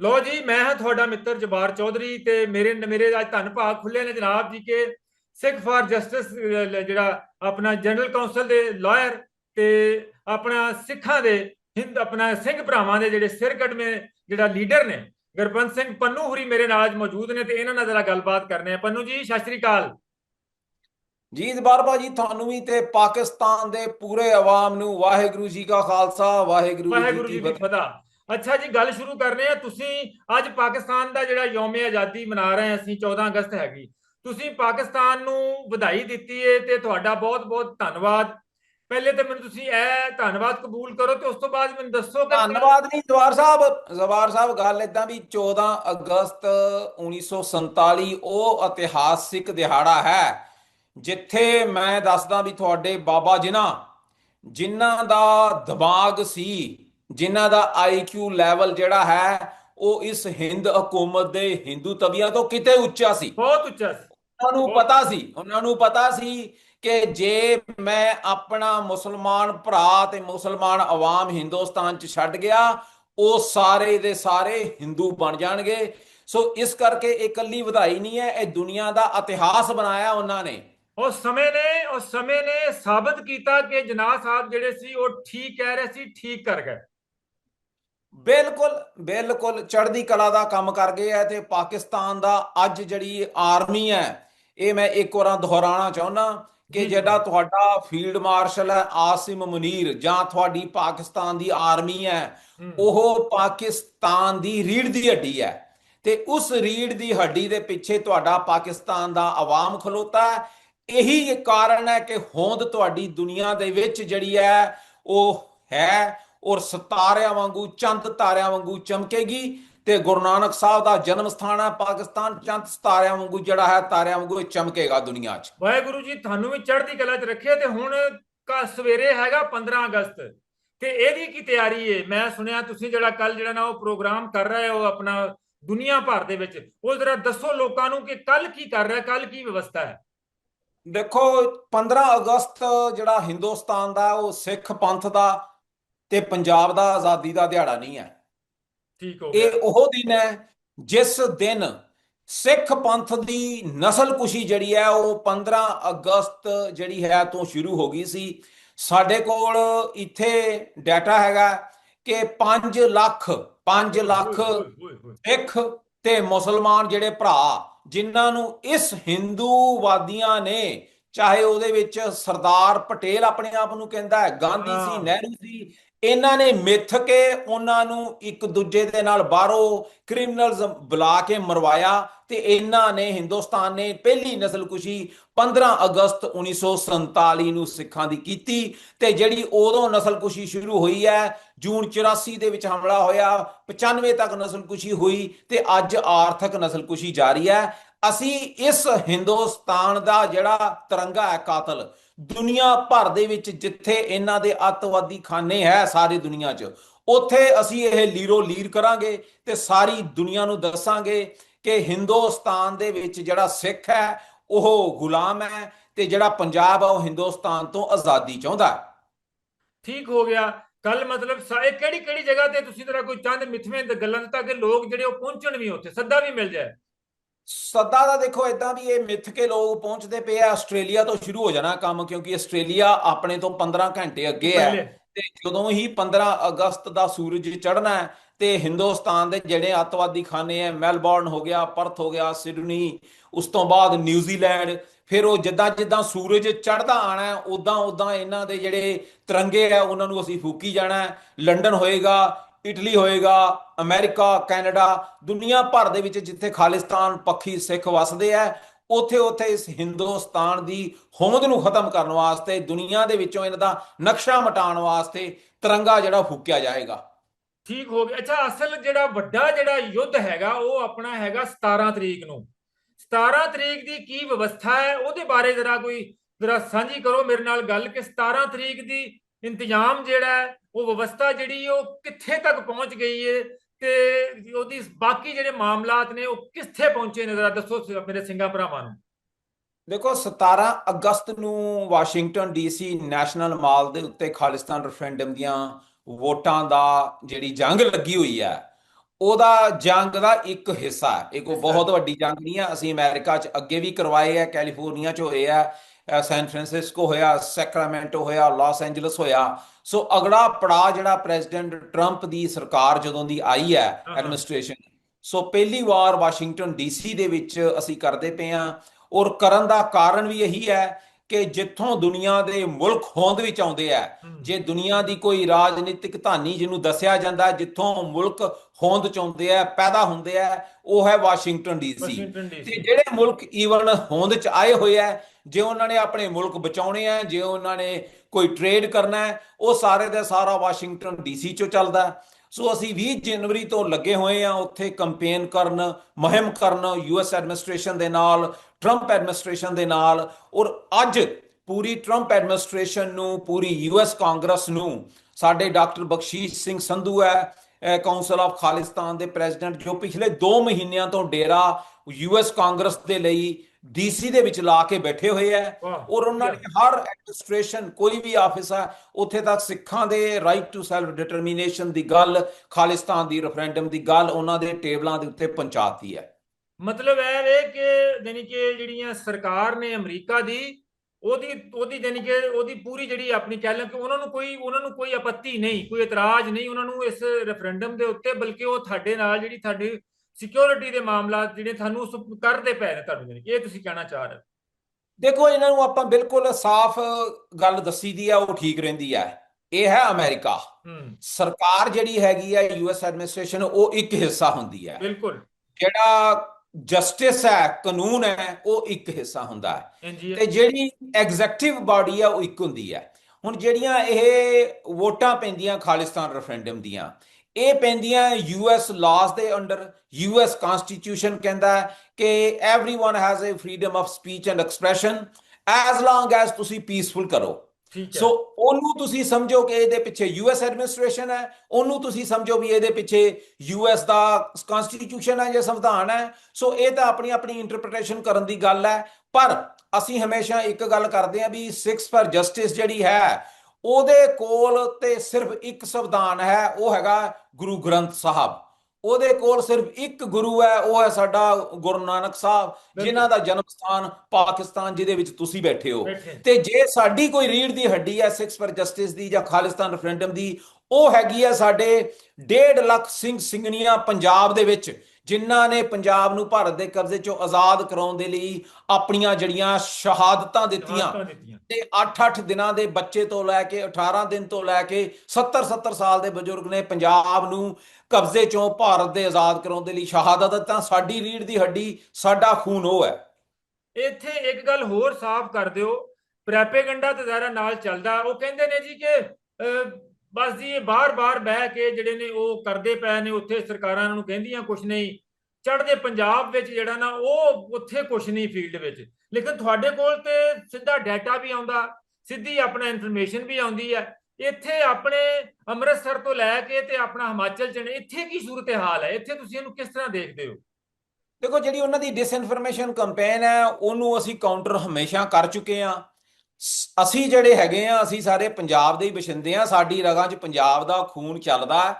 ਲੋ ਜੀ ਮੈਂ ਹਾਂ ਤੁਹਾਡਾ ਮਿੱਤਰ ਜਬਾਰ ਚੌਧਰੀ ਤੇ ਮੇਰੇ ਮੇਰੇ ਅੱਜ ਧੰਨ ਭਾਗ ਖੁੱਲੇ ਨੇ ਜਨਾਬ ਜੀ ਕੇ ਸਿੱਖ ਫਾਰ ਜਸਟਿਸ ਜਿਹੜਾ ਆਪਣਾ ਜਨਰਲ ਕਾਉਂਸਲ ਦੇ ਲਾਇਰ ਤੇ ਆਪਣਾ ਸਿੱਖਾਂ ਦੇ ਹਿੰਦ ਆਪਣਾ ਸਿੰਘ ਭਰਾਵਾਂ ਦੇ ਜਿਹੜੇ ਸਿਰ ਕੱਢਵੇਂ ਜਿਹੜਾ ਲੀਡਰ ਨੇ ਗੁਰਪੰਤ ਸਿੰਘ ਪੰਨੂ ਹੁਰੀ ਮੇਰੇ ਨਾਲ ਅੱਜ ਮੌਜੂਦ ਨੇ ਤੇ ਇਹਨਾਂ ਨਾਲ ਜਰਾ ਗੱਲਬਾਤ ਕਰਨੇ ਆ। ਪੰਨੂ ਜੀ ਸਤਿ ਸ਼੍ਰੀ ਅਕਾਲ। ਜੀ ਦਬਾਰ ਭਾਜੀ ਤੁਹਾਨੂੰ ਵੀ ਤੇ ਪਾਕਿਸਤਾਨ ਦੇ ਪੂਰੇ ਆਵਾਮ ਨੂੰ ਵਾਹਿਗੁਰੂ ਜੀ ਕਾ ਖਾਲਸਾ ਵਾਹਿਗੁਰੂ ਜੀ ਕੀ ਫਤਿਹ। ਅੱਛਾ ਜੀ, ਗੱਲ ਸ਼ੁਰੂ ਕਰਨੇ ਆ। ਤੁਸੀਂ ਅੱਜ ਪਾਕਿਸਤਾਨ ਦਾ ਜਿਹੜਾ ਯੌਮੇ ਆਜ਼ਾਦੀ ਮਨਾ ਰਹੇ ਹਾਂ ਅਸੀਂ 14 ਅਗਸਤ ਹੈਗੀ। ਤੁਸੀਂ ਪਾਕਿਸਤਾਨ ਨੂੰ ਵਧਾਈ ਦਿੱਤੀ ਹੈ ਤੇ ਤੁਹਾਡਾ ਬਹੁਤ-ਬਹੁਤ ਧੰਨਵਾਦ। ਪਹਿਲੇ ਤਾਂ ਮੈਨੂੰ ਤੁਸੀਂ ਇਹ ਧੰਨਵਾਦ ਕਬੂਲ ਕਰੋ ਤੇ ਉਸ ਤੋਂ ਬਾਅਦ ਮੈਨੂੰ ਦੱਸੋ ਕਿ ਧੰਨਵਾਦ ਨਹੀਂ ਦਵਾਰ ਸਾਹਿਬ। ਜ਼ਵਾਰ ਸਾਹਿਬ, ਗੱਲ ਇਦਾਂ ਵੀ 14 ਅਗਸਤ 1947 ਉਹ ਇਤਿਹਾਸਿਕ ਦਿਹਾੜਾ ਹੈ, ਜਿੱਥੇ ਮੈਂ ਦੱਸਦਾ ਵੀ ਤੁਹਾਡੇ ਬਾਬਾ ਜਿਨ੍ਹਾਂ ਜਿਨ੍ਹਾਂ ਦਾ ਦਿਮਾਗ ਸੀ ਜਿਨ੍ਹਾਂ ਦਾ ਆਈਕਿਊ ਲੈਵਲ ਜਿਹੜਾ ਹੈ ਉਹ ਇਸ ਹਿੰਦ ਹਕੂਮਤ ਦੇ ਹਿੰਦੂ ਤਬੀਆਂ ਤੋਂ ਕਿਤੇ ਉੱਚਾ ਸੀ। ਬਹੁਤ ਉੱਚਾ ਸੀ। ਉਹਨਾਂ ਨੂੰ ਪਤਾ ਸੀ ਉਹਨਾਂ ਨੂੰ ਪਤਾ ਸੀ ਕਿ ਜੇ ਮੈਂ ਆਪਣਾ ਮੁਸਲਮਾਨ ਭਰਾ ਤੇ ਮੁਸਲਮਾਨ ਆਵਾਮ ਹਿੰਦੁਸਤਾਨ ਚ ਛੱਡ ਗਿਆ ਉਹ ਸਾਰੇ ਦੇ ਸਾਰੇ ਹਿੰਦੂ ਬਣ ਜਾਣਗੇ। ਸੋ ਇਸ ਕਰਕੇ ਇਹ ਇਕੱਲੀ ਵਧਾਈ ਨਹੀਂ ਹੈ ਇਹ ਦੁਨੀਆ ਦਾ ਇਤਿਹਾਸ ਬਣਾਇਆ ਉਹਨਾਂ ਨੇ। ਉਸ ਸਮੇਂ ਨੇ ਉਸ ਸਮੇਂ ਨੇ ਸਾਬਤ ਕੀਤਾ ਕਿ ਜਨਾਬ ਸਾਹਿਬ ਜਿਹੜੇ ਸੀ ਉਹ ਠੀਕ ਕਹਿ ਰਹੇ ਸੀ ਠੀਕ ਕਰ ਗਏ। ਬਿਲਕੁਲ ਬਿਲਕੁਲ ਚੜ੍ਹਦੀ ਕਲਾ ਦਾ ਕੰਮ ਕਰ ਗਏ ਹੈ ਤੇ ਪਾਕਿਸਤਾਨ ਦਾ ਅੱਜ ਜਿਹੜੀ ਆਰਮੀ ਹੈ ਇਹ ਮੈਂ ਇੱਕ ਵਾਰਾਂ ਦੁਹਰਾਉਣਾ ਚਾਹੁੰਦਾ ਕਿ। ਜਿਹੜਾ ਤੁਹਾਡਾ ਫੀਲਡ ਮਾਰਸ਼ਲ ਹੈ ਆਸਿਮ ਮੁਨੀਰ ਜਾਂ ਤੁਹਾਡੀ ਪਾਕਿਸਤਾਨ ਦੀ ਆਰਮੀ ਹੈ। ਉਹ ਪਾਕਿਸਤਾਨ ਦੀ ਰੀੜ ਦੀ ਹੱਡੀ ਹੈ ਤੇ ਉਸ ਰੀੜ ਦੀ ਹੱਡੀ ਦੇ ਪਿੱਛੇ ਤੁਹਾਡਾ ਪਾਕਿਸਤਾਨ ਦਾ ਆਵਾਮ ਖਲੋਤਾ ਹੈ ਇਹੀ ਇਹ ਕਾਰਨ ਹੈ ਕਿ ਹੋਂਦ ਤੁਹਾਡੀ ਦੁਨੀਆ ਦੇ ਵਿੱਚ ਜਿਹੜੀ ਹੈ ਉਹ ਹੈ ਔਰ ਸਿਤਾਰਿਆਂ ਵਾਂਗੂ ਚੰਦ ਤਾਰਿਆਂ ਵਾਂਗੂ ਚਮਕੇਗੀ ਤੇ ਗੁਰੂ ਨਾਨਕ ਸਾਹਿਬ ਦਾ ਜਨਮ ਸਥਾਨ ਹੈ ਪਾਕਿਸਤਾਨ। ਚੰਦ ਸਿਤਾਰਿਆਂ ਵਾਂਗੂ ਜਿਹੜਾ ਹੈ ਤਾਰਿਆਂ ਵਾਂਗੂ ਚਮਕੇਗਾ ਦੁਨੀਆ 'ਚ। ਵਾਹਿਗੁਰੂ ਜੀ ਤੁਹਾਨੂੰ ਵੀ ਚੜ੍ਹਦੀ ਕਲਾ 'ਚ ਰੱਖਿਆ ਤੇ ਹੁਣ ਕਾ ਸਵੇਰੇ ਹੈਗਾ 15 ਅਗਸਤ ਤੇ ਇਹਦੀ ਕੀ ਤਿਆਰੀ ਹੈ ਮੈਂ ਸੁਣਿਆ ਤੁਸੀਂ ਜਿਹੜਾ ਕੱਲ ਜਿਹੜਾ ਨਾ ਉਹ ਪ੍ਰੋਗਰਾਮ ਕਰ ਰਹੇ ਹੋ ਆਪਣਾ ਦੁਨੀਆ ਭਰ ਦੇ ਵਿੱਚ ਉਹ ਜ਼ਰਾ ਦੱਸੋ ਲੋਕਾਂ ਨੂੰ ਕਿ ਕੱਲ ਕੀ ਕਰ ਰਿਹਾ ਕੱਲ ਕੀ ਵਿਵਸਥਾ ਹੈ? ਦੇਖੋ 15 ਅਗਸਤ ਜਿਹੜਾ ਹਿੰਦੁਸਤਾਨ ਦਾ ਉਹ ਸਿੱਖ ਪੰਥ ਦਾ ਤੇ ਪੰਜਾਬ ਦਾ ਆਜ਼ਾਦੀ ਦਾ ਦਿਹਾੜਾ ਨਹੀਂ ਹੈ ਠੀਕ ਹੋ ਗਿਆ ਇਹ ਉਹ ਦਿਨ ਹੈ ਜਿਸ ਦਿਨ ਸਿੱਖ ਪੰਥ ਦੀ ਨਸਲਕੁਸ਼ੀ ਜਿਹੜੀ ਹੈ ਉਹ 15 ਅਗਸਤ ਜਿਹੜੀ ਹੈ ਤੋਂ ਸ਼ੁਰੂ ਹੋ ਗਈ ਸੀ ਸਾਡੇ ਕੋਲ ਇੱਥੇ ਡਾਟਾ ਹੈਗਾ ਕਿ 5 ਲੱਖ 5 ਲੱਖ। ਸਿੱਖ ਤੇ ਮੁਸਲਮਾਨ ਜਿਹੜੇ ਭਰਾ ਜਿਨ੍ਹਾਂ ਨੂੰ ਇਸ ਹਿੰਦੂਵਾਦੀਆਂ ਨੇ ਚਾਹੇ ਉਹਦੇ ਵਿੱਚ ਸਰਦਾਰ ਪਟੇਲ ਆਪਣੇ ਆਪ ਨੂੰ ਕਹਿੰਦਾ ਹੈ ਗਾਂਧੀ। ਸੀ ਨਹਿਰੂ ਸੀ ਇਹਨਾਂ ਨੇ ਮਿੱਥ ਕੇ ਉਹਨਾਂ ਨੂੰ ਇੱਕ ਦੂਜੇ ਦੇ ਨਾਲ ਬਾਹਰੋਂ ਕ੍ਰਿਮੀਨਲਸ ਬੁਲਾ ਕੇ ਮਰਵਾਇਆ ਤੇ ਇਹਨਾਂ ਨੇ ਹਿੰਦੁਸਤਾਨ ਨੇ ਪਹਿਲੀ ਨਸਲਕੁਸ਼ੀ 15 ਅਗਸਤ 1947 ਨੂੰ ਸਿੱਖਾਂ ਦੀ ਕੀਤੀ ਤੇ ਜਿਹੜੀ ਉਦੋਂ ਨਸਲਕੁਸ਼ੀ ਸ਼ੁਰੂ ਹੋਈ ਹੈ, ਜੂਨ 84 ਦੇ ਵਿੱਚ ਹਮਲਾ ਹੋਇਆ 95 ਤੱਕ ਨਸਲਕੁਸ਼ੀ ਹੋਈ ਤੇ ਅੱਜ ਆਰਥਿਕ ਨਸਲਕੁਸ਼ੀ ਜਾਰੀ ਹੈ। ਅਸੀਂ ਇਸ ਹਿੰਦੁਸਤਾਨ ਦਾ ਜਿਹੜਾ ਤਿਰੰਗਾ ਹੈ ਕਾਤਲ ਦੁਨੀਆ ਭਰ ਦੇ ਵਿੱਚ ਜਿੱਥੇ ਇਹਨਾਂ ਦੇ ਅੱਤਵਾਦੀ ਖਾਨੇ ਹੈ ਸਾਰੀ ਦੁਨੀਆ 'ਚ, ਉੱਥੇ ਅਸੀਂ ਇਹ ਲੀਰੋ ਲੀਰ ਕਰਾਂਗੇ ਤੇ ਸਾਰੀ ਦੁਨੀਆ ਨੂੰ ਦੱਸਾਂਗੇ ਕਿ ਹਿੰਦੁਸਤਾਨ ਦੇ ਵਿੱਚ ਜਿਹੜਾ ਸਿੱਖ ਹੈ, ਉਹ ਗੁਲਾਮ ਹੈ ਤੇ ਜਿਹੜਾ ਪੰਜਾਬ ਹੈ ਉਹ ਹਿੰਦੁਸਤਾਨ ਤੋਂ ਆਜ਼ਾਦੀ ਚਾਹੁੰਦਾ ਠੀਕ ਹੋ ਗਿਆ। ਕੱਲ ਮਤਲਬ ਸਾ- ਕਿਹੜੀ ਕਿਹੜੀ ਜਗ੍ਹਾ ਤੇ ਤੁਸੀਂ ਤੇਰਾ ਕੋਈ ਚੰਦ ਮਿੱਥਵੇਂ ਗੱਲਾਂ ਦਿੱਤਾ ਕਿ ਲੋਕ ਜਿਹੜੇ ਉਹ ਪਹੁੰਚਣ ਵੀ ਉੱਥੇ, ਸੱਦਾ ਵੀ ਮਿਲ ਜਾਏ। ਸੱਦਾ ਦਾ ਦੇਖੋ ਇਦਾਂ ਵੀ ਇਹ ਮਿੱਥ ਕੇ ਲੋਕ ਪਹੁੰਚਦੇ ਪਏ ਆ ਆਸਟ੍ਰੇਲੀਆ ਤੋਂ ਸ਼ੁਰੂ ਹੋ ਜਾਣਾ ਕੰਮ ਕਿਉਂਕਿ ਆਸਟ੍ਰੇਲੀਆ ਆਪਣੇ ਤੋਂ 15 ਘੰਟੇ ਅੱਗੇ ਹੈ ਤੇ ਜਦੋਂ ਹੀ 15 ਅਗਸਤ ਦਾ ਸੂਰਜ ਚੜ੍ਹਨਾ ਹੈ ਤੇ ਹਿੰਦੁਸਤਾਨ ਦੇ ਜਿਹੜੇ ਅੱਤਵਾਦੀ ਖਾਨੇ ਹੈ ਮੈਲਬੌਰਨ ਹੋ ਗਿਆ ਪਰਥ ਹੋ ਗਿਆ ਸਿਡਨੀ ਉਸ ਤੋਂ ਬਾਅਦ ਨਿਊਜ਼ੀਲੈਂਡ ਫਿਰ ਉਹ ਜਿੱਦਾਂ ਜਿੱਦਾਂ ਸੂਰਜ ਚੜ੍ਹਦਾ ਆਣਾ ਉਦਾਂ ਉਦਾਂ ਇਹਨਾਂ ਦੇ ਜਿਹੜੇ ਤਿਰੰਗੇ ਹੈ ਉਹਨਾਂ ਨੂੰ ਅਸੀਂ ਫੂਕੀ ਜਾਣਾ ਲੰਡਨ ਹੋਏਗਾ ਇਟਲੀ ਹੋਏਗਾ, ਅਮਰੀਕਾ, ਕੈਨੇਡਾ, ਦੁਨੀਆ ਭਰ ਦੇ ਵਿੱਚ ਜਿੱਥੇ ਖਾਲਿਸਤਾਨ ਪੱਖੀ ਸਿੱਖ ਵਸਦੇ ਆ ਉੱਥੇ ਉੱਥੇ ਇਸ ਹਿੰਦੁਸਤਾਨ ਦੀ ਹੋਂਦ ਨੂੰ ਖਤਮ ਕਰਨ ਵਾਸਤੇ, ਦੁਨੀਆ ਦੇ ਵਿੱਚੋਂ ਇਹਨਾਂ ਦਾ ਨਕਸ਼ਾ ਮਿਟਾਉਣ ਵਾਸਤੇ ਤਿਰੰਗਾ ਜਿਹੜਾ ਫੂਕਿਆ ਜਾਏਗਾ। ਠੀਕ ਹੋ ਗਿਆ। ਅੱਛਾ, ਅਸਲ ਜਿਹੜਾ ਵੱਡਾ ਜਿਹੜਾ ਯੁੱਧ ਹੈਗਾ, ਉਹ ਆਪਣਾ ਹੈਗਾ 17 ਤਰੀਕ ਨੂੰ। 17 ਤਰੀਕ ਦੀ ਕੀ ਵਿਵਸਥਾ ਹੈ, ਉਹਦੇ ਬਾਰੇ ਜਰਾ ਕੋਈ, ਜਰਾ ਸਾਂਝੀ ਕਰੋ ਮੇਰੇ ਨਾਲ ਗੱਲ ਕਿ 17 ਤਰੀਕ ਦੀ ਇੰਤਜ਼ਾਮ ਜਿਹੜਾ ਉਹ ਵਿਵਸਥਾ ਜਿਹੜੀ ਉਹ ਕਿੱਥੇ ਤੱਕ ਪਹੁੰਚ ਗਈ ਹੈ ਤੇ ਉਹਦੀ ਬਾਕੀ ਜਿਹੜੇ ਮਾਮਲਾਤ ਨੇ ਉਹ ਕਿੱਥੇ ਪਹੁੰਚੇ ਨੇ? ਜਰਾ ਦੱਸੋ ਮੇਰੇ ਸਿੰਘਾਂ ਭਰਾਵਾਂ ਨੂੰ। ਦੇਖੋ 17 ਅਗਸਤ ਨੂੰ ਵਾਸ਼ਿੰਗਟਨ ਡੀਸੀ ਨੈਸ਼ਨਲ ਮਾਲ ਦੇ ਉੱਤੇ ਖਾਲਿਸਤਾਨ ਰੈਫਰੈਂਡਮ ਦੀਆਂ ਵੋਟਾਂ ਦਾ ਜਿਹੜੀ ਜੰਗ ਲੱਗੀ ਹੋਈ ਹੈ ਉਹਦਾ ਜੰਗ ਦਾ ਇੱਕ ਹਿੱਸਾ ਹੈ। ਇਹ ਕੋਈ ਬਹੁਤ ਵੱਡੀ ਜੰਗ ਨਹੀਂ ਹੈ। ਅਸੀਂ ਅਮਰੀਕਾ 'ਚ ਅੱਗੇ ਵੀ ਕਰਵਾਏ ਆ ਕੈਲੀਫੋਰਨੀਆ 'ਚ ਹੋਏ ਆ ਸੈਨ ਫਰਾਂਸਿਸਕੋ ਹੋਇਆ ਸੈਕਰਾਮੈਂਟੋ ਹੋਇਆ ਲਾਸ ਐਂਜਲਸ ਹੋਇਆ ਸੋ ਅਗਲਾ ਪੜਾਅ ਜਿਹੜਾ ਪ੍ਰੈਜ਼ੀਡੈਂਟ ਟਰੰਪ ਦੀ ਸਰਕਾਰ ਜਦੋਂ ਦੀ ਆਈ ਹੈ। ਐਡਮਿਨਿਸਟ੍ਰੇਸ਼ਨ ਸੋ ਪਹਿਲੀ ਵਾਰ ਵਾਸ਼ਿੰਗਟਨ ਡੀਸੀ ਦੇ ਵਿੱਚ ਅਸੀਂ ਕਰਦੇ ਪਏ ਹਾਂ ਔਰ ਕਰਨ ਦਾ ਕਾਰਨ ਵੀ ਇਹੀ ਹੈ ਕਿ ਜਿੱਥੋਂ ਦੁਨੀਆ ਦੇ ਮੁਲਕ ਹੋਂਦ ਵਿੱਚ ਆਉਂਦੇ ਆ। ਜੇ ਦੁਨੀਆ ਦੀ ਕੋਈ ਰਾਜਨੀਤਿਕ ਧਾਨੀ ਜਿਹਨੂੰ ਦੱਸਿਆ ਜਾਂਦਾ ਜਿੱਥੋਂ ਮੁਲਕ ਹੋਂਦ ਚ ਆਉਂਦੇ ਆ ਪੈਦਾ ਹੁੰਦੇ ਆ ਉਹ ਹੈ ਵਾਸ਼ਿੰਗਟਨ ਡੀਸੀ ਤੇ ਜਿਹੜੇ ਮੁਲਕ ਈਵਨ ਹੋਂਦ ਚ ਆਏ ਹੋਏ ਆ ਜੇ ਉਹਨਾਂ ਨੇ ਆਪਣੇ ਮੁਲਕ ਬਚਾਉਣੇ ਆ ਜੇ ਉਹਨਾਂ ਨੇ ਕੋਈ ਟ੍ਰੇਡ ਕਰਨਾ ਹੈ ਉਹ ਸਾਰੇ ਦਾ ਸਾਰਾ ਵਾਸ਼ਿੰਗਟਨ ਡੀਸੀ ਚੋਂ ਚੱਲਦਾ ਹੈ। ਸੋ ਅਸੀਂ 20 ਜਨਵਰੀ ਤੋਂ ਲੱਗੇ ਹੋਏ ਆ ਉੱਥੇ ਕੰਪੇਨ ਕਰਨ, ਮੁਹਿੰਮ ਕਰਨ ਯੂਐਸ ਐਡਮਿਨਿਸਟ੍ਰੇਸ਼ਨ ਦੇ ਨਾਲ, ਟਰੰਪ ਐਡਮਿਨਿਸਟ੍ਰੇਸ਼ਨ ਦੇ ਨਾਲ ਔਰ ਅੱਜ ਪੂਰੀ ਟਰੰਪ ਐਡਮਿਨਿਸਟ੍ਰੇਸ਼ਨ ਨੂੰ, ਪੂਰੀ ਯੂਐਸ ਕਾਂਗਰਸ ਨੂੰ, ਸਾਡੇ ਡਾਕਟਰ ਬਖਸ਼ੀਸ਼ ਸਿੰਘ ਸੰਧੂ ਹੈ ਕਾਉਂਸਲ ਆਫ ਖਾਲਿਸਤਾਨ ਦੇ ਪ੍ਰੈਜ਼ੀਡੈਂਟ, ਜੋ ਪਿਛਲੇ 2 ਮਹੀਨਿਆਂ ਤੋਂ ਡੇਰਾ ਯੂਐਸ ਕਾਂਗਰਸ ਦੇ ਲਈ ਡੀਸੀ ਦੇ ਵਿੱਚ ਲਾ ਕੇ ਬੈਠੇ ਹੋਏ ਵਾਹ, ਔਰ ਉਹਨਾਂ ਨੇ ਹਰ ਐਡਮਿਨਿਸਟ੍ਰੇਸ਼ਨ ਕੋਈ ਵੀ ਆਫਿਸ ਹੈ ਉੱਥੇ ਤੱਕ ਸਿੱਖਾਂ ਦੇ ਰਾਈਟ ਟੂ ਸੈਲਫ ਡਿਟਰਮੀਨੇਸ਼ਨ ਦੀ ਗੱਲ ਖਾਲਿਸਤਾਨ ਦੀ ਰੈਫਰੈਂਡਮ ਦੀ ਗੱਲ ਉਹਨਾਂ ਦੇ ਟੇਬਲਾਂ ਦੇ ਉੱਤੇ ਪਹੁੰਚਾਤੀ ਹੈ। ਮਤਲਬ ਇਹ ਵੇ ਕਿ ਜਾਣੀ ਕਿ ਜਿਹੜੀਆਂ ਸਰਕਾਰ ਨੇ ਅਮਰੀਕਾ ਦੀ ਉਹਦੀ ਉਹਦੀ ਜਾਣੀ ਕਿ ਉਹਦੀ ਪੂਰੀ ਜਿਹੜੀ ਆਪਣੀ ਕਹਿ ਲਓ ਕਿ ਉਹਨਾਂ ਨੂੰ ਕੋਈ ਉਹਨਾਂ ਨੂੰ ਕੋਈ ਆਪੱਤੀ ਨਹੀਂ ਕੋਈ ਇਤਰਾਜ਼ ਨਹੀਂ ਉਹਨਾਂ ਨੂੰ ਇਸ ਰੈਫਰੈਂਡਮ ਦੇ ਉੱਤੇ ਬਲਕਿ ਉਹ ਤੁਹਾਡੇ ਨਾਲ ਜਿਹੜੀ ਤੁਹਾਡੀ ਸਿਕਿਉਰਿਟੀ ਦੇ ਮਾਮਲਾ ਜਿਹੜੇ ਤੁਹਾਨੂੰ ਕਰਦੇ ਪਏ ਨੇ ਤੁਹਾਨੂੰ ਕਿ ਇਹ ਤੁਸੀਂ ਕਹਿਣਾ ਚਾਹ ਰਹੇ। ਦੇਖੋ ਇਹਨਾਂ ਨੂੰ ਆਪਾਂ ਬਿਲਕੁਲ ਸਾਫ਼ ਗੱਲ ਦੱਸੀ ਦੀ ਆ ਉਹ ਠੀਕ ਰਹਿੰਦੀ ਹੈ ਇਹ ਹੈ ਅਮਰੀਕਾ। ਸਰਕਾਰ ਜਿਹੜੀ ਹੈਗੀ ਆ ਯੂਐਸ ਐਡਮਿਨਿਸਟ੍ਰੇਸ਼ਨ ਉਹ ਇੱਕ ਹਿੱਸਾ ਹੁੰਦੀ ਹੈ ਬਿਲਕੁਲ। ਜਿਹੜਾ ਜਸਟਿਸ ਹੈ ਕਾਨੂੰਨ ਹੈ ਉਹ ਇੱਕ ਹਿੱਸਾ ਹੁੰਦਾ ਹੈ। ਤੇ ਜਿਹੜੀ ਐਗਜ਼ੈਕਟਿਵ ਬਾਡੀ ਆ ਉਹ ਇੱਕ ਹੁੰਦੀ ਹੈ ਹੁਣ ਜਿਹੜੀਆਂ ਇਹ ਵੋਟਾਂ ਪੈਂਦੀਆਂ ਖਾਲਿਸਤਾਨ ਰੈਫਰੈਂਡਮ ਦੀਆਂ ਇਹ ਪੈਂਦੀਆਂ ਯੂ ਯੂਐਸ ਲਾਸ ਦੇ ਅੰਡਰ ਯੂ ਯੂਐਸ ਕਨਸਟੀਟਿਊਸ਼ਨ ਕਹਿੰਦਾ ਕਿ everyone has a freedom of speech and expression as long as ਤੁਸੀਂ ਪੀਸਫੁਲ ਕਰੋ। ਸੋ ਉਹਨੂੰ ਤੁਸੀਂ ਸਮਝੋ ਕਿ ਇਹਦੇ ਪਿੱਛੇ ਯੂ ਯੂਐਸ ਐਡਮਿਨਿਸਟ੍ਰੇਸ਼ਨ ਹੈ ਉਹਨੂੰ ਤੁਸੀਂ ਸਮਝੋ ਵੀ ਇਹਦੇ ਪਿੱਛੇ ਯੂ ਯੂਐਸ ਦਾ ਕਨਸਟੀਟਿਊਸ਼ਨ ਹੈ ਜਾਂ ਸੰਵਿਧਾਨ ਹੈ। ਸੋ ਇਹ ਤਾਂ ਆਪਣੀ ਆਪਣੀ ਇੰਟਰਪ੍ਰੀਟੇਸ਼ਨ ਕਰਨ ਦੀ ਗੱਲ ਹੈ। ਪਰ ਅਸੀਂ ਹਮੇਸ਼ਾ ਇੱਕ ਗੱਲ ਕਰਦੇ ਹਾਂ ਵੀ ਸਿਕਸ ਫਾਰ ਜਸਟਿਸ ਜਿਹੜੀ ਹੈ ਉਹਦੇ ਕੋਲ ਤੇ ਸਿਰਫ ਇੱਕ ਸੰਵਿਧਾਨ ਹੈ ਉਹ ਹੈਗਾ ਗੁਰੂ ਗ੍ਰੰਥ ਸਾਹਿਬ। ਉਹਦੇ ਕੋਲ ਸਿਰਫ ਇੱਕ ਗੁਰੂ ਹੈ ਉਹ ਹੈ ਸਾਡਾ ਗੁਰੂ ਨਾਨਕ ਸਾਹਿਬ ਜਿਨ੍ਹਾਂ ਦਾ ਜਨਮ ਸਥਾਨ ਪਾਕਿਸਤਾਨ ਜਿਹਦੇ ਵਿੱਚ ਤੁਸੀਂ ਬੈਠੇ ਹੋ। ਤੇ ਜੇ ਸਾਡੀ ਕੋਈ ਰੀੜ ਦੀ ਹੱਡੀ ਹੈ 6 ਫਾਰ ਜਸਟਿਸ ਦੀ ਜਾਂ ਖਾਲਿਸਤਾਨ ਰੈਫਰੈਂਡਮ ਦੀ ਉਹ ਹੈਗੀ ਹੈ ਸਾਡੇ 1.5 ਲੱਖ ਸਿੰਘ ਸਿੰਘਣੀਆਂ ਪੰਜਾਬ ਦੇ ਵਿੱਚ। ਜਿਨ੍ਹਾਂ ਨੇ ਪੰਜਾਬ ਨੂੰ ਭਾਰਤ ਦੇ ਕਬਜ਼ੇ ਚੋਂ ਆਜ਼ਾਦ ਕਰਾਉਣ ਦੇ ਲਈ ਆਪਣੀਆਂ ਜੜੀਆਂ ਸ਼ਹਾਦਤਾਂ ਦਿੱਤੀਆਂ ਤੇ 8-8 ਦਿਨਾਂ ਦੇ ਬੱਚੇ ਤੋਂ ਲੈ ਕੇ 18 ਦਿਨ ਤੋਂ ਲੈ ਕੇ 70-70 ਸਾਲ ਦੇ ਬਜ਼ੁਰਗ ਨੇ ਪੰਜਾਬ ਨੂੰ ਕਬਜ਼ੇ ਚੋਂ ਭਾਰਤ ਦੇ ਆਜ਼ਾਦ ਕਰਾਉਣ ਦੇ ਲਈ ਸ਼ਹਾਦਤ ਦਿੱਤਾ। ਸਾਡੀ ਰੀੜ ਦੀ ਹੱਡੀ ਸਾਡਾ ਖੂਨ ਉਹ ਹੈ। ਇੱਥੇ ਇੱਕ ਗੱਲ ਹੋਰ ਸਾਫ਼ ਕਰ ਦਿਓ। ਪ੍ਰੈਪੇਗੰਡਾ ਤੇ ਜ਼ਾਰਾ ਨਾਲ ਚੱਲਦਾ। ਉਹ ਕਹਿੰਦੇ ਨੇ ਜੀ ਕਿ ਬਸ ਜੀ, ਇਹ ਬਾਰ-ਬਾਰ ਬਹਿ ਕੇ ਜਿਹੜੇ ਨੇ ਉਹ ਕਰਦੇ ਪਏ ਨੇ, ਉੱਥੇ ਸਰਕਾਰਾਂ ਇਹਨਾਂ ਨੂੰ ਕਹਿੰਦੀਆਂ ਕੁਛ ਨਹੀਂ। ਚੜ੍ਹਦੇ ਪੰਜਾਬ ਵਿੱਚ ਜਿਹੜਾ ਨਾ, ਉਹ ਉੱਥੇ ਕੁਛ ਨਹੀਂ ਫੀਲਡ ਵਿੱਚ। ਲੇਕਿਨ ਤੁਹਾਡੇ ਕੋਲ ਤੇ ਸਿੱਧਾ ਡਾਟਾ ਵੀ ਆਉਂਦਾ, ਸਿੱਧੀ ਆਪਣਾ ਇਨਫੋਰਮੇਸ਼ਨ ਵੀ ਆਉਂਦੀ ਹੈ। ਇੱਥੇ ਆਪਣੇ ਅੰਮ੍ਰਿਤਸਰ ਤੋਂ ਲੈ ਕੇ ਤੇ ਆਪਣਾ ਹਿਮਾਚਲ ਚ ਨੇ, ਇੱਥੇ ਕੀ ਸੂਰਤ ਹਾਲ ਹੈ? ਇੱਥੇ ਤੁਸੀਂ ਇਹਨੂੰ ਕਿਸ ਤਰ੍ਹਾਂ ਦੇਖਦੇ ਹੋ? ਦੇਖੋ, ਜਿਹੜੀ ਉਹਨਾਂ ਦੀ ਡਿਸਇਨਫੋਰਮੇਸ਼ਨ ਕੈਂਪੇਨ ਹੈ, ਉਹਨੂੰ ਅਸੀਂ ਕਾਊਂਟਰ ਹਮੇਸ਼ਾ ਕਰ ਚੁੱਕੇ ਆ ਅਸੀਂ ਜਿਹੜੇ ਹੈਗੇ ਆ ਅਸੀਂ ਸਾਰੇ ਪੰਜਾਬ ਦੇ ਹੀ ਵਸਿੰਦੇ ਆ ਸਾਡੀ ਰਗਾਂ 'ਚ ਪੰਜਾਬ ਦਾ ਖੂਨ ਚੱਲਦਾ।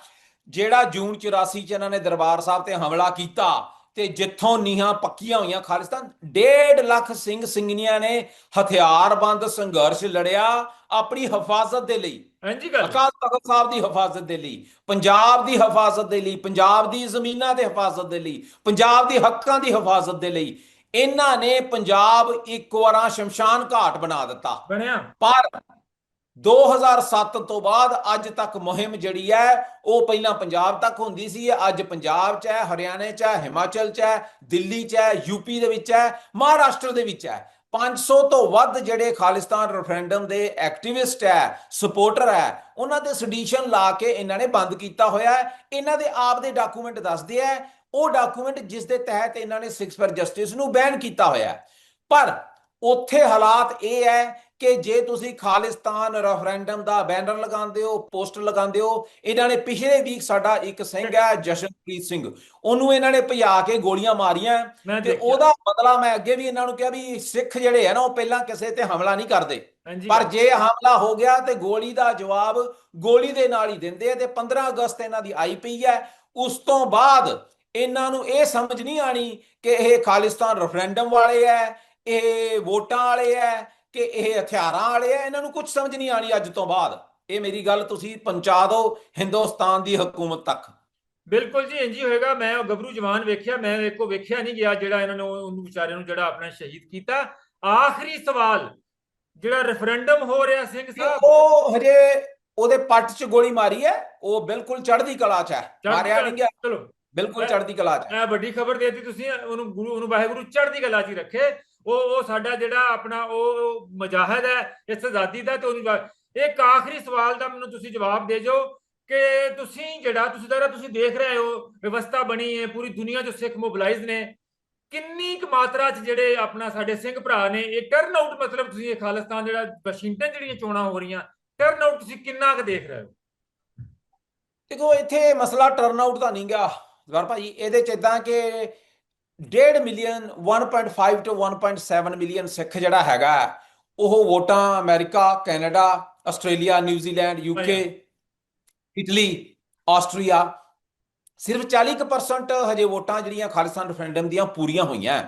ਜਿਹੜਾ ਜੂਨ 84 ਚ ਇਹਨਾਂ ਨੇ ਦਰਬਾਰ ਸਾਹਿਬ ਤੇ ਹਮਲਾ ਕੀਤਾ ਤੇ ਜਿੱਥੋਂ ਨੀਹਾਂ ਪੱਕੀਆਂ ਹੋਈਆਂ ਖਾਲਿਸਤਾਨ 1.5 ਲੱਖ ਸਿੰਘ ਸਿੰਘਣੀਆਂ ਨੇ ਹਥਿਆਰਬੰਦ ਸੰਘਰਸ਼ ਲੜਿਆ ਆਪਣੀ ਹਿਫਾਜ਼ਤ ਦੇ ਲਈ। ਹਾਂਜੀ ਗੱਲ। ਅਕਾਲ ਤਖਤ ਸਾਹਿਬ ਦੀ ਹਿਫਾਜ਼ਤ ਦੇ ਲਈ ਪੰਜਾਬ ਦੀ ਹਿਫਾਜ਼ਤ ਦੇ ਲਈ ਪੰਜਾਬ ਦੀ ਜ਼ਮੀਨਾਂ ਦੇ ਹਿਫਾਜ਼ਤ ਦੇ ਲਈ ਪੰਜਾਬ ਦੀ ਹੱਕਾਂ ਦੀ ਹਿਫਾਜ਼ਤ ਦੇ ਲਈ। ਇਹਨਾਂ ਨੇ ਪੰਜਾਬ ਇੱਕ ਵਾਰਾਂ ਸ਼ਮਸ਼ਾਨ ਘਾਟ ਬਣਾ ਦਿੱਤਾ। ਬਣਿਆ। ਪਰ 2007 ਤੋਂ ਬਾਅਦ ਅੱਜ ਤੱਕ ਮੁਹਿੰਮ ਜਿਹੜੀ ਹੈ ਉਹ ਪਹਿਲਾਂ ਪੰਜਾਬ ਤੱਕ ਹੁੰਦੀ ਸੀ। ਅੱਜ ਪੰਜਾਬ 'ਚ ਹੈ ਹਰਿਆਣੇ 'ਚ ਹੈ ਹਿਮਾਚਲ 'ਚ ਹੈ ਦਿੱਲੀ 'ਚ ਹੈ ਯੂਪੀ ਦੇ ਵਿੱਚ ਹੈ ਮਹਾਰਾਸ਼ਟਰ ਦੇ ਵਿੱਚ ਹੈ। 500 ਤੋਂ ਵੱਧ ਜਿਹੜੇ ਖਾਲਿਸਤਾਨ ਰੈਫਰੈਂਡਮ ਦੇ ਐਕਟਿਵਿਸਟ ਹੈ ਸਪੋਰਟਰ ਹੈ ਉਹਨਾਂ ਦੇ ਸੈਡੀਸ਼ਨ ਲਾ ਕੇ ਇਹਨਾਂ ਨੇ ਬੰਦ ਕੀਤਾ ਹੋਇਆ ਹੈ। ਇਹਨਾਂ ਦੇ ਆਪ ਦੇ ਡਾਕੂਮੈਂਟ ਦੱਸਦੇ ਆ ਉਹ ਡਾਕੂਮੈਂਟ ਜਿਸ ਦੇ ਤਹਿਤ ਇਹਨਾਂ ਨੇ 6 ਫਾਰ ਜਸਟਿਸ ਨੂੰ ਬੈਨ ਕੀਤਾ ਹੋਇਆ ਹੈ। ਪਰ ਉੱਥੇ ਹਾਲਾਤ ਇਹ ਹੈ ਕਿ ਜੇ ਤੁਸੀਂ ਖਾਲਿਸਤਾਨ ਰੈਫਰੈਂਡਮ ਦਾ ਬੈਨਰ ਲਗਾਉਂਦੇ ਹੋ ਪੋਸਟਰ ਲਗਾਉਂਦੇ ਹੋ ਇਹਨਾਂ ਨੇ ਪਿਛਲੇ ਵੀਕ ਸਾਡਾ ਇੱਕ ਸਿੰਘ ਹੈ ਜਸ਼ਨਪ੍ਰੀਤ ਸਿੰਘ। ਉਹਨੂੰ ਇਹਨਾਂ ਨੇ ਭਜਾ ਕੇ ਗੋਲੀਆਂ ਮਾਰੀਆਂ ਤੇ ਉਹਦਾ ਬਦਲਾ ਮੈਂ ਅੱਗੇ ਵੀ ਇਹਨਾਂ ਨੂੰ ਕਿਹਾ ਵੀ ਸਿੱਖ ਜਿਹੜੇ ਆ ਨਾ ਉਹ ਪਹਿਲਾਂ ਕਿਸੇ ਤੇ ਹਮਲਾ ਨਹੀਂ ਕਰਦੇ। ਪਰ ਜੇ ਹਮਲਾ ਹੋ ਗਿਆ ਤੇ ਗੋਲੀ ਦਾ ਜਵਾਬ ਗੋਲੀ ਦੇ ਨਾਲ ਹੀ ਦਿੰਦੇ ਆ ਤੇ 15 ਅਗਸਤ ਇਹਨਾਂ ਦੀ ਆਈ ਪਈ ਹੈ। ਉਸ ਤੋਂ ਬਾਅਦ ਇਹਨਾਂ ਨੂੰ ਇਹ ਸਮਝ ਨਹੀਂ ਆਣੀ ਕਿ ਇਹ ਖਾਲਿਸਤਾਨ ਰੈਫਰੈਂਡਮ ਵਾਲੇ ਐ ਇਹ ਵੋਟਾਂ ਵਾਲੇ ਐ ਕਿ ਇਹ ਹਥਿਆਰਾਂ ਵਾਲੇ ਐ ਇਹਨਾਂ ਨੂੰ ਕੁਝ ਸਮਝ ਨਹੀਂ ਆਣੀ ਅੱਜ ਤੋਂ ਬਾਅਦ। ਇਹ ਮੇਰੀ ਗੱਲ ਤੁਸੀਂ ਪਹੁੰਚਾ ਦਿਓ ਹਿੰਦੁਸਤਾਨ ਦੀ ਹਕੂਮਤ ਤੱਕ। ਬਿਲਕੁਲ ਜੀ ਇੰਜੀ ਹੋਏਗਾ। ਮੈਂ ਉਹ ਗੱਭਰੂ ਜਵਾਨ ਵੇਖਿਆ ਮੈਂ ਵੇਖੋ ਵੇਖਿਆ ਨਹੀਂ ਗਿਆ ਜਿਹੜਾ ਇਹਨਾਂ ਨੂੰ ਉਹਨੂੰ ਵਿਚਾਰੇ ਨੂੰ ਜਿਹੜਾ ਆਪਣਾ ਸ਼ਹੀਦ ਕੀਤਾ। ਆਖਰੀ ਸਵਾਲ ਜਿਹੜਾ ਰੈਫਰੈਂਡਮ ਹੋ ਰਿਹਾ ਸਿੰਘ ਸਾਹਿਬ? ਉਹ ਹਜੇ ਉਹਦੇ ਪੱਟ 'ਚ ਗੋਲੀ ਮਾਰੀ ਹੈ ਉਹ ਬਿਲਕੁਲ ਚੜ੍ਹਦੀ ਕਲਾ 'ਚ ਹੈ ਮਾਰਿਆ ਨਹੀਂ ਗਿਆ। ਚਲੋ। ਬਿਲਕੁਲ ਚੜ੍ਹਦੀ ਕਲਾ 'ਚ। ਇਹ ਵੱਡੀ ਖਬਰ ਦੇਤੀ ਤੁਸੀਂ ਉਹਨੂੰ ਗੁਰੂ ਉਹਨੂੰ ਵਾਹਿਗੁਰੂ ਚੜ੍ਹਦੀ ਕਲਾ 'ਚ ਰੱਖੇ। ਉਹ ਉਹ ਸਾਡਾ ਜਿਹੜਾ ਆਪਣਾ ਉਹ ਮੁਜਾਹਿਦ ਹੈ ਇਸ ਆਜ਼ਾਦੀ ਦਾ ਤੇ ਉਹਨੂੰ ਇੱਕ ਆਖਰੀ ਸਵਾਲ ਦਾ ਮੈਨੂੰ ਤੁਸੀਂ ਜਵਾਬ ਦੇ ਜੋ ਕਿ ਤੁਸੀਂ ਜਿਹੜਾ ਤੁਸੀਂ ਜਿਹੜਾ ਤੁਸੀਂ ਦੇਖ ਰਹੇ ਹੋ ਵਿਵਸਥਾ ਬਣੀ ਹੈ ਪੂਰੀ ਦੁਨੀਆ 'ਚ ਸਿੱਖ ਮੋਬਿਲਾਈਜ਼ ਨੇ ਕਿੰਨੀ ਕੁ ਮਾਤਰਾ 'ਚ ਜਿਹੜੇ ਆਪਣਾ ਸਾਡੇ ਸਿੰਘ ਭਰਾ ਨੇ ਇਹ ਟਰਨ ਆਊਟ ਮਤਲਬ ਤੁਸੀਂ ਇਹ ਖਾਲਿਸਤਾਨ ਜਿਹੜਾ ਵਾਸ਼ਿੰਗਟਨ ਜਿਹੜੀਆਂ ਚੋਣਾਂ ਹੋ ਰਹੀਆਂ ਟਰਨ ਆਊਟ ਤੁਸੀਂ ਕਿੰਨਾ ਕੁ ਦੇਖ ਰਹੇ ਹੋ? ਦੇਖੋ ਇੱਥੇ ਮਸਲਾ ਟਰਨ ਆਊਟ ਦਾ ਨਹੀਂ ਗਾ ਜ਼ਰ ਭਾਈ ਇਹਦੇ ਚ ਇਦਾਂ ਕਿ 1.5 ਮਿਲੀਅਨ 1.5 ਤੋਂ 1.7 ਮਿਲੀਅਨ ਸਿੱਖ ਜਿਹੜਾ ਹੈਗਾ ਉਹ ਵੋਟਾਂ America Canada Australia New Zealand UK. Italy Austria ਸਿਰਫ 40% ਹਜੇ ਵੋਟਾਂ ਜਿਹੜੀਆਂ ਖਾਲਿਸਤਾਨ ਰੈਫਰੈਂਡਮ ਦੀਆਂ ਪੂਰੀਆਂ ਹੋਈਆਂ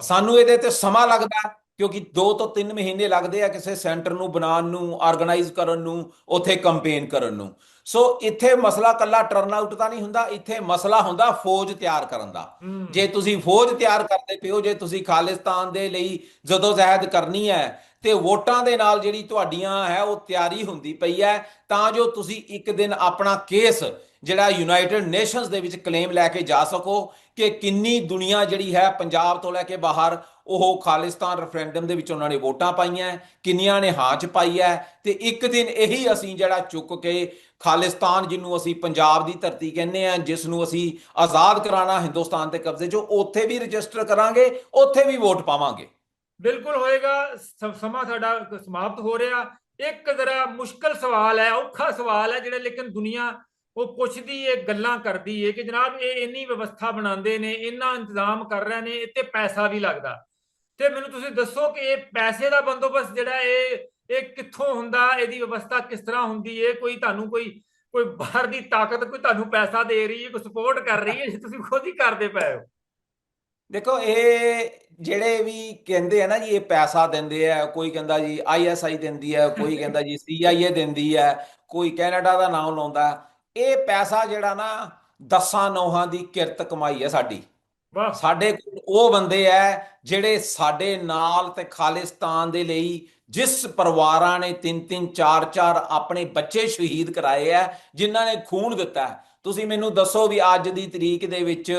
ਸਾਨੂੰ ਇਹਦੇ ਤੇ ਸਮਾਂ ਲੱਗਦਾ ਕਿਉਂਕਿ 2 ਤੋਂ 3 ਮਹੀਨੇ ਲੱਗਦੇ ਆ ਕਿਸੇ ਸੈਂਟਰ ਨੂੰ ਬਣਾਉਣ ਨੂੰ ਆਰਗੇਨਾਈਜ਼ ਕਰਨ ਨੂੰ ਉੱਥੇ ਕੈਂਪੇਨ ਕਰਨ ਨੂੰ ਸੋ ਇੱਥੇ ਮਸਲਾ ਕੱਲਾ ਟਰਨ ਆਊਟ ਦਾ ਨਹੀਂ ਹੁੰਦਾ ਇੱਥੇ ਮਸਲਾ ਹੁੰਦਾ ਫੌਜ ਤਿਆਰ ਕਰਨ ਦਾ। ਜੇ ਤੁਸੀਂ ਫੌਜ ਤਿਆਰ ਕਰਦੇ ਪਿਓ ਜੇ ਤੁਸੀਂ ਖਾਲਿਸਤਾਨ ਦੇ ਲਈ ਜਦੋਜਹਿਦ ਕਰਨੀ ਹੈ ਤੇ ਵੋਟਾਂ ਦੇ ਨਾਲ ਜਿਹੜੀ ਤੁਹਾਡੀਆਂ ਹੈ ਉਹ ਤਿਆਰੀ ਹੁੰਦੀ ਪਈ ਹੈ ਤਾਂ ਜੋ ਤੁਸੀਂ ਇੱਕ ਦਿਨ ਆਪਣਾ ਕੇਸ ਜਿਹੜਾ ਯੂਨਾਈਟਿਡ ਨੇਸ਼ਨਸ ਦੇ ਵਿੱਚ ਕਲੇਮ ਲੈ ਕੇ ਜਾ ਸਕੋ ਕਿ ਕਿੰਨੀ ਦੁਨੀਆ ਜਿਹੜੀ ਹੈ ਪੰਜਾਬ ਤੋਂ ਲੈ ਕੇ ਬਾਹਰ ਉਹ ਖਾਲਿਸਤਾਨ ਰੈਫਰੈਂਡਮ ਦੇ ਵਿੱਚ ਉਹਨਾਂ ਨੇ ਵੋਟਾਂ ਪਾਈਆਂ ਕਿੰਨੀਆਂ ਨੇ ਹਾਂ ਚ ਪਾਈ ਹੈ ਤੇ ਇੱਕ ਦਿਨ ਇਹੀ ਅਸੀਂ ਜਿਹੜਾ ਚੁੱਕ ਕੇ ਖਾਲਿਸਤਾਨ ਜਿਹਨੂੰ ਅਸੀਂ ਪੰਜਾਬ ਦੀ ਧਰਤੀ ਕਹਿੰਦੇ ਆ ਜਿਸ ਨੂੰ ਅਸੀਂ ਆਜ਼ਾਦ ਕਰਾਣਾ ਹਿੰਦੁਸਤਾਨ ਦੇ ਕਬਜ਼ੇ 'ਚੋਂ, ਉੱਥੇ ਵੀ ਰਜਿਸਟਰ ਕਰਾਂਗੇ, ਉੱਥੇ ਵੀ ਵੋਟ ਪਾਵਾਂਗੇ। ਬਿਲਕੁਲ ਹੋਏਗਾ ਸ- ਸਮਾਂ ਸਾਡਾ ਸਮਾਪਤ ਹੋ ਰਿਹਾ। ਇੱਕ ਜ਼ਰਾ ਮੁਸ਼ਕਲ ਸਵਾਲ ਹੈ, ਔਖਾ ਸਵਾਲ ਹੈ, ਜਿਹੜਾ ਲੇਕਿਨ ਦੁਨੀਆ ਉਹ ਪੁੱਛਦੀ ਏ, ਗੱਲਾਂ ਕਰਦੀ ਏ, ਕਿ ਜਨਾਬ ਇਹ ਇੰਨੀ ਵਿਵਸਥਾ ਬਣਾਉਂਦੇ ਨੇ, ਇੰਨਾ ਇੰਤਜ਼ਾਮ ਕਰ ਰਹੇ ਨੇ, ਇੱਥੇ ਪੈਸਾ ਵੀ ਲੱਗਦਾ। ਤੇ ਮੈਨੂੰ ਤੁਸੀਂ ਦੱਸੋ ਕਿ ਇਹ ਪੈਸੇ ਦਾ ਬੰਦੋਬਸਤ ਜਿਹੜਾ ਇਹ ਇਹ ਕਿੱਥੋਂ ਹੁੰਦਾ, ਇਹਦੀ ਵਿਵਸਥਾ ਕਿਸ ਤਰ੍ਹਾਂ ਹੁੰਦੀ ਹੈ? ਕੋਈ ਤੁਹਾਨੂੰ ਕੋਈ ਕੋਈ ਬਾਹਰ ਦੀ ਤਾਕਤ, ਕੋਈ ਤੁਹਾਨੂੰ ਪੈਸਾ ਦੇ ਰਹੀ ਹੈ, ਕੋਈ ਸਪੋਰਟ ਕਰ ਰਹੀ ਹੈ, ਜਾਂ ਤੁਸੀਂ ਖੁਦ ਹੀ ਕਰਦੇ ਪਏ ਹੋ? ਦੇਖੋ, ਇਹ ਜਿਹੜੇ ਵੀ ਕਹਿੰਦੇ ਆ ਨਾ ਜੀ, ਇਹ ਪੈਸਾ ਦਿੰਦੇ ਆ, ਕੋਈ ਕਹਿੰਦਾ ਜੀ ਆਈਐਸਆਈ ਦਿੰਦੀ ਹੈ ਕੋਈ ਕਹਿੰਦਾ ਜੀ ਸੀਆਈਏ ਦਿੰਦੀ ਹੈ ਕੋਈ ਕੈਨੇਡਾ ਦਾ ਨਾਮ ਲਾਉਂਦਾ, ਇਹ ਪੈਸਾ ਜਿਹੜਾ ਨਾ ਦਸਾਂ ਨੌਹਾਂ ਦੀ ਕਿਰਤ ਕਮਾਈ ਹੈ ਸਾਡੀ। ਵਾਹ ਸਾਡੇ ਕੋਲ ਉਹ ਬੰਦੇ ਐ ਜਿਹੜੇ ਸਾਡੇ ਨਾਲ ਤੇ ਖਾਲਿਸਤਾਨ ਦੇ ਲਈ ਜਿਸ ਪਰਿਵਾਰਾਂ ਨੇ ਤਿੰਨ ਤਿੰਨ ਚਾਰ ਚਾਰ ਆਪਣੇ ਬੱਚੇ ਸ਼ਹੀਦ ਕਰਾਏ ਐ, ਜਿਨ੍ਹਾਂ ਨੇ ਖੂਨ ਦਿੱਤਾ ਹੈ। ਤੁਸੀਂ ਮੈਨੂੰ ਦੱਸੋ ਵੀ ਅੱਜ ਦੀ ਤਰੀਕ ਦੇ ਵਿੱਚ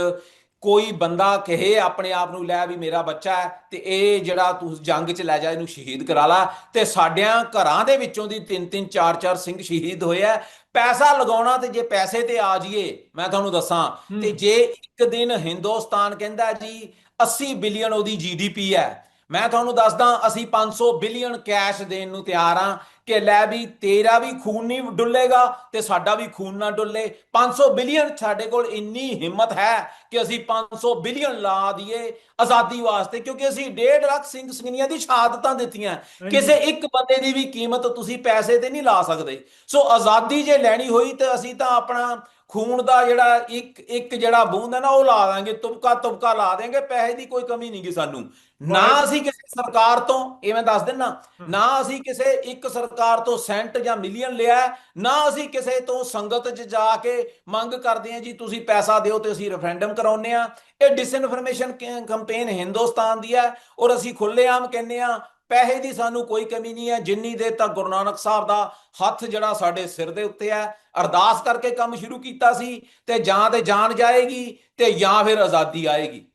ਕੋਈ ਬੰਦਾ ਕਹੇ ਆਪਣੇ ਆਪ ਨੂੰ ਲੈ ਵੀ ਮੇਰਾ ਬੱਚਾ ਹੈ ਤੇ ਇਹ ਜਿਹੜਾ ਤੂੰ ਜੰਗ 'ਚ ਲੈ ਜਾ ਇਹਨੂੰ ਸ਼ਹੀਦ ਕਰਾ ਲਾ। ਤੇ ਸਾਡਿਆਂ ਘਰਾਂ ਦੇ ਵਿੱਚੋਂ ਦੀ ਤਿੰਨ ਤਿੰਨ ਚਾਰ ਚਾਰ ਸਿੰਘ ਸ਼ਹੀਦ ਹੋਏ ਆ। ਪੈਸਾ ਲਗਾਉਣਾ ਤੇ ਜੇ ਪੈਸੇ ਤੇ ਆ ਜਾਈਏ ਮੈਂ ਤੁਹਾਨੂੰ ਦੱਸਾਂ। ਤੇ ਜੇ ਇੱਕ ਦਿਨ ਹਿੰਦੁਸਤਾਨ ਕਹਿੰਦਾ ਜੀ 80 ਬਿਲੀਅਨ ਉਹਦੀ ਜੀਡੀਪੀ ਹੈ। ਮੈਂ ਤੁਹਾਨੂੰ ਦੱਸਦਾ ਅਸੀਂ 500 ਬਿਲੀਅਨ ਕੈਸ਼ ਦੇਣ ਨੂੰ ਤਿਆਰ ਹਾਂ ਕਿ ਲੈ ਵੀ ਤੇਰਾ ਵੀ ਖੂਨ ਨਹੀਂ ਡੁੱਲੇਗਾ ਤੇ ਸਾਡਾ ਵੀ ਖੂਨ ਨਾ ਡੁੱਲੇ। 500 ਬਿਲੀਅਨ ਸਾਡੇ ਕੋਲ ਇੰਨੀ ਹਿੰਮਤ ਹੈ ਕਿ ਅਸੀਂ 500 ਬਿਲੀਅਨ ਲਾ ਦਈਏ ਆਜ਼ਾਦੀ ਵਾਸਤੇ ਕਿਉਂਕਿ ਅਸੀਂ 1.5 ਲੱਖ ਸਿੰਘ ਸਿੰਘਣੀਆਂ ਦੀ ਸ਼ਹਾਦਤਾਂ ਦਿੱਤੀਆਂ। ਕਿਸੇ ਇੱਕ ਬੰਦੇ ਦੀ ਵੀ ਕੀਮਤ ਤੁਸੀਂ ਪੈਸੇ ਤੇ ਨਹੀਂ ਲਾ ਸਕਦੇ। ਸੋ ਆਜ਼ਾਦੀ ਜੇ ਲੈਣੀ ਹੋਈ ਤੇ ਅਸੀਂ ਤਾਂ ਆਪਣਾ ਖੂਨ ਦਾ ਜਿਹੜਾ ਇੱਕ ਇੱਕ ਜਿਹੜਾ ਬੂੰਦ ਹੈ ਨਾ ਉਹ ਲਾ ਦਾਂਗੇ ਤੁਬਕਾ ਤੁਬਕਾ ਲਾ ਦੇਾਂਗੇ ਪੈਸੇ ਦੀ ਕੋਈ ਕਮੀ ਨਹੀਂਗੀ ਸਾਨੂੰ। ਨਾ ਅਸੀਂ ਕਿਸੇ ਸਰਕਾਰ ਤੋਂ ਇਹ ਮੈਂ ਦੱਸ ਦਿੰਨਾ ਨਾ ਅਸੀਂ ਕਿਸੇ ਇੱਕ ਸਰਕਾਰ ਤੋਂ ਸੈਂਟ ਜਾਂ ਮਿਲੀਅਨ ਲਿਆ ਨਾ ਅਸੀਂ ਕਿਸੇ ਤੋਂ ਸੰਗਤ 'ਚ ਜਾ ਕੇ ਮੰਗ ਕਰਦੇ ਹਾਂ ਜੀ ਤੁਸੀਂ ਪੈਸਾ ਦਿਓ ਤੇ ਅਸੀਂ ਰੈਫਰੈਂਡਮ ਕਰਾਉਨੇ ਆ ਇਹ ਡਿਸਇਨਫੋਰਮੇਸ਼ਨ ਕੈਂਪੇਨ ਹਿੰਦੁਸਤਾਨ ਦੀ ਹੈ ਔਰ ਅਸੀਂ ਖੁੱਲੇਆਮ ਕਹਿੰਨੇ ਆ ਪੈਸੇ ਦੀ ਸਾਨੂੰ ਕੋਈ ਕਮੀ ਨਹੀਂ ਹੈ। ਜਿੰਨੀ ਦੇਰ ਤੱਕ ਗੁਰੂ ਨਾਨਕ ਸਾਹਿਬ ਦਾ ਹੱਥ ਜਿਹੜਾ ਸਾਡੇ ਸਿਰ ਦੇ ਉੱਤੇ ਹੈ ਅਰਦਾਸ ਕਰਕੇ ਕੰਮ ਸ਼ੁਰੂ ਕੀਤਾ ਸੀ ਤੇ ਜਾਂ ਤੇ ਜਾਨ ਜਾਏਗੀ ਤੇ ਜਾਂ ਫਿਰ ਆਜ਼ਾਦੀ ਆਏਗੀ।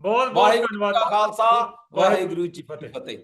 ਬਹੁਤ ਬਹੁਤ ਵਾਹਿਗੁਰੂ ਜੀ ਧੰਨਵਾਦ। ਖਾਲਸਾ ਵਾਹਿਗੁਰੂ ਜੀ ਫਤਿਹ।